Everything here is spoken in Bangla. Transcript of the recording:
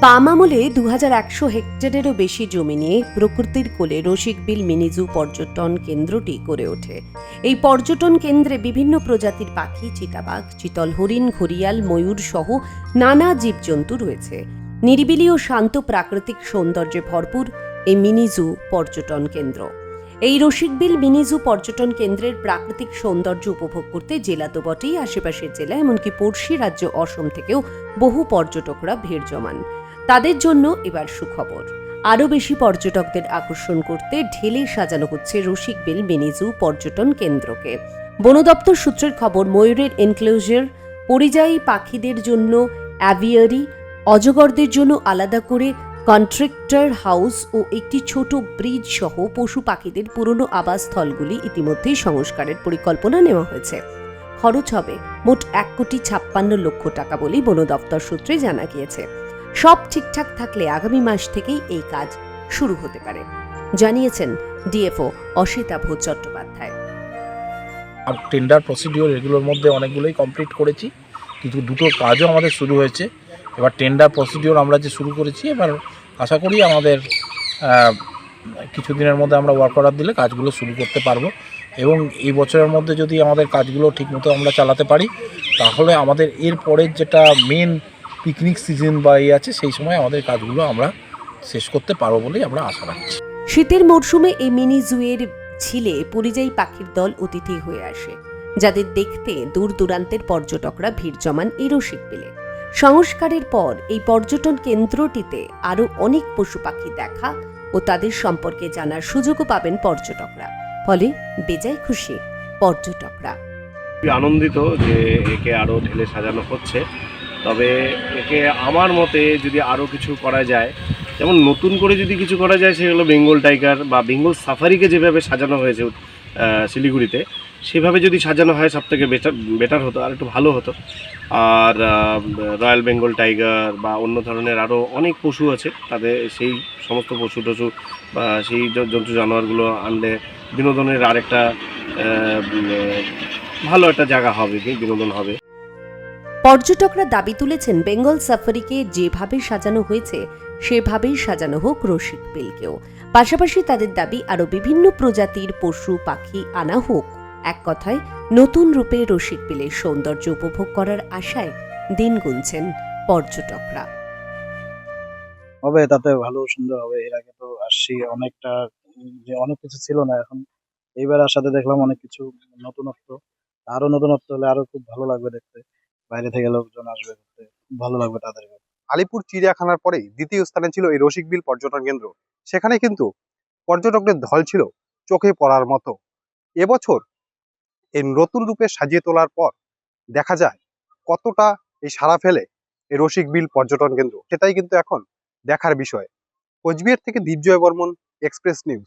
বাম আমলে দু একশো হেক্টরেরও বেশি জমি নিয়ে প্রকৃতির কোলে রসিকবিল মিনিজু পর্যটন কেন্দ্রটি গড়ে ওঠে। এই পর্যটন কেন্দ্রে বিভিন্ন প্রজাতির পাখি, চিতাবাঘ, চিতল হরিণ, ঘড়িয়াল, ময়ূর সহ নানা জীবজন্তু রয়েছে। নিরিবিলি ও শান্ত প্রাকৃতিক সৌন্দর্যে ভরপুর এই মিনিজু পর্যটন কেন্দ্র। এই রসিকবিল মিনিজু পর্যটন কেন্দ্রের প্রাকৃতিক সৌন্দর্য উপভোগ করতে জেলা তো বটেই, আশেপাশের জেলা এমনকি পড়শি রাজ্য অসম থেকেও বহু পর্যটকরা ভিড় জমান। তাদের জন্য এবার সুখবর। আরও বেশি পর্যটকদের আকর্ষণ করতে ঢেলে সাজানো হচ্ছে রসিকবিল মিনিজু পর্যটন কেন্দ্রকে। বন দপ্তর সূত্রের খবর, ময়ূরের এনক্লোজার পরিযায়ী পাখিদের জন্য অ্যাভিয়ারি অজগরদের জন্য আলাদা করে কন্ট্রাক্টর হাউস ও একটি ছোট ব্রিজ সহ পশু পাখিদের পুরনো আবাসস্থলগুলি ইতিমধ্যেই সংস্কারের পরিকল্পনা নেওয়া হয়েছে। খরচ হবে মোট এক কোটি ছাপ্পান্ন লক্ষ টাকা বলেই বন দপ্তর সূত্রে জানা গিয়েছে। সব ঠিকঠাক থাকলে আগামী মাস থেকেই এই কাজ শুরু হতে পারে, জানিয়েছেন ডিএফও অসিতা ভূত চট্টোপাধ্যায়। আর টেন্ডার প্রসিডিওর এগুলোর মধ্যে অনেকগুলোই কমপ্লিট করেছি, কিন্তু দুটো কাজও আমাদের শুরু হয়েছে। এবার টেন্ডার প্রসিডিওর আমরা যে শুরু করেছি, এবার আশা করি আমাদের আহ, কিছুদিনের মধ্যে আমরা ওয়ার্ক অর্ডার দিলে কাজগুলো শুরু করতে পারব। এবং এই বছরের মধ্যে যদি আমাদের কাজগুলো ঠিকমতো আমরা চালাতে পারি তাহলে আমাদের এর পরের যেটা মেন পিকনিক সিজন বা ইয়ে আছে সেই সময় আমাদের কাজগুলো আমরা শেষ করতে পারব বলেই আমরা আশা রাখছি। শীতের মরশুমে এই মিনি জুয়ের ঝিলে পরিযায়ী পাখির দল অতিথি হয়ে আসে যাদের দেখতে দূর দূরান্তের পর্যটকরা ভিড় জমান এই রসিক বিলে। সংস্কারের পর এই পর্যটন কেন্দ্রটিতে আরও অনেক পশু পাখি দেখা ও তাদের সম্পর্কে জানার সুযোগও পাবেন পর্যটকরা। ফলে বেজায় খুশি পর্যটকরা। আনন্দিত যে একে আরও ঢেলে সাজানো হচ্ছে। তবে একে আমার মতে যদি আরও কিছু করা যায়, যেমন নতুন করে যদি কিছু করা যায় সেগুলো বেঙ্গল টাইগার বা বেঙ্গল সাফারিকে যেভাবে সাজানো হয়েছে শিলিগুড়িতে সেভাবে যদি সাজানো হয় সব থেকে বেটার বেটার হতো, আর একটু ভালো হতো। আর রয়্যাল বেঙ্গল টাইগার বা অন্য ধরনের আরও অনেক পশু আছে, তাদের সেই সমস্ত পশু টশু বা সেই জন্তু জানোয়ারগুলো আনলে বিনোদনের আরেকটা ভালো একটা জায়গা হবে বিনোদন হবে। পর্যটকরা দাবি তুলেছেন বেঙ্গল সাফারিকে যেভাবে সাজানো হয়েছে, সেভাবেই সাজানো হোক রসিক বিলকেও। পাশাপাশি তাদের দাবি আরও বিভিন্ন প্রজাতির পশু, পাখি আনা হোক। এক কথায় নতুন রূপে রসিক বিলের সৌন্দর্য উপভোগ করার আশায় দিন গুনছেন পর্যটকরা। হবে তাতে ভালো সুন্দর হবে এর আগে তো আসছি অনেকটা যে অনেক কিছু ছিল না এখন। এইবার আসাতে দেখলাম অনেক কিছু নতুনত্ব। আরও নতুনত্ব হলে আরও খুব ভালো লাগবে দেখতে। বাইরে থেকে লোকজন আসবে দেখতে ভালো লাগবে তাদের। আলিপুর চিড়িয়াখানার পরেই দ্বিতীয় স্থানে ছিল এই রসিকবিল পর্যটন কেন্দ্র। সেখানে কিন্তু পর্যটকদের ঢল ছিল চোখে পড়ার মতো। এবছর এই নতুন রূপে সাজিয়ে তোলার পর দেখা যায় কতটা এই সারা ফেলে এই রসিক বিল পর্যটন কেন্দ্র। সেটাই কিন্তু এখন দেখার বিষয়। কোচবিহার থেকে দীপজয় বর্মন এক্সপ্রেস নিউজ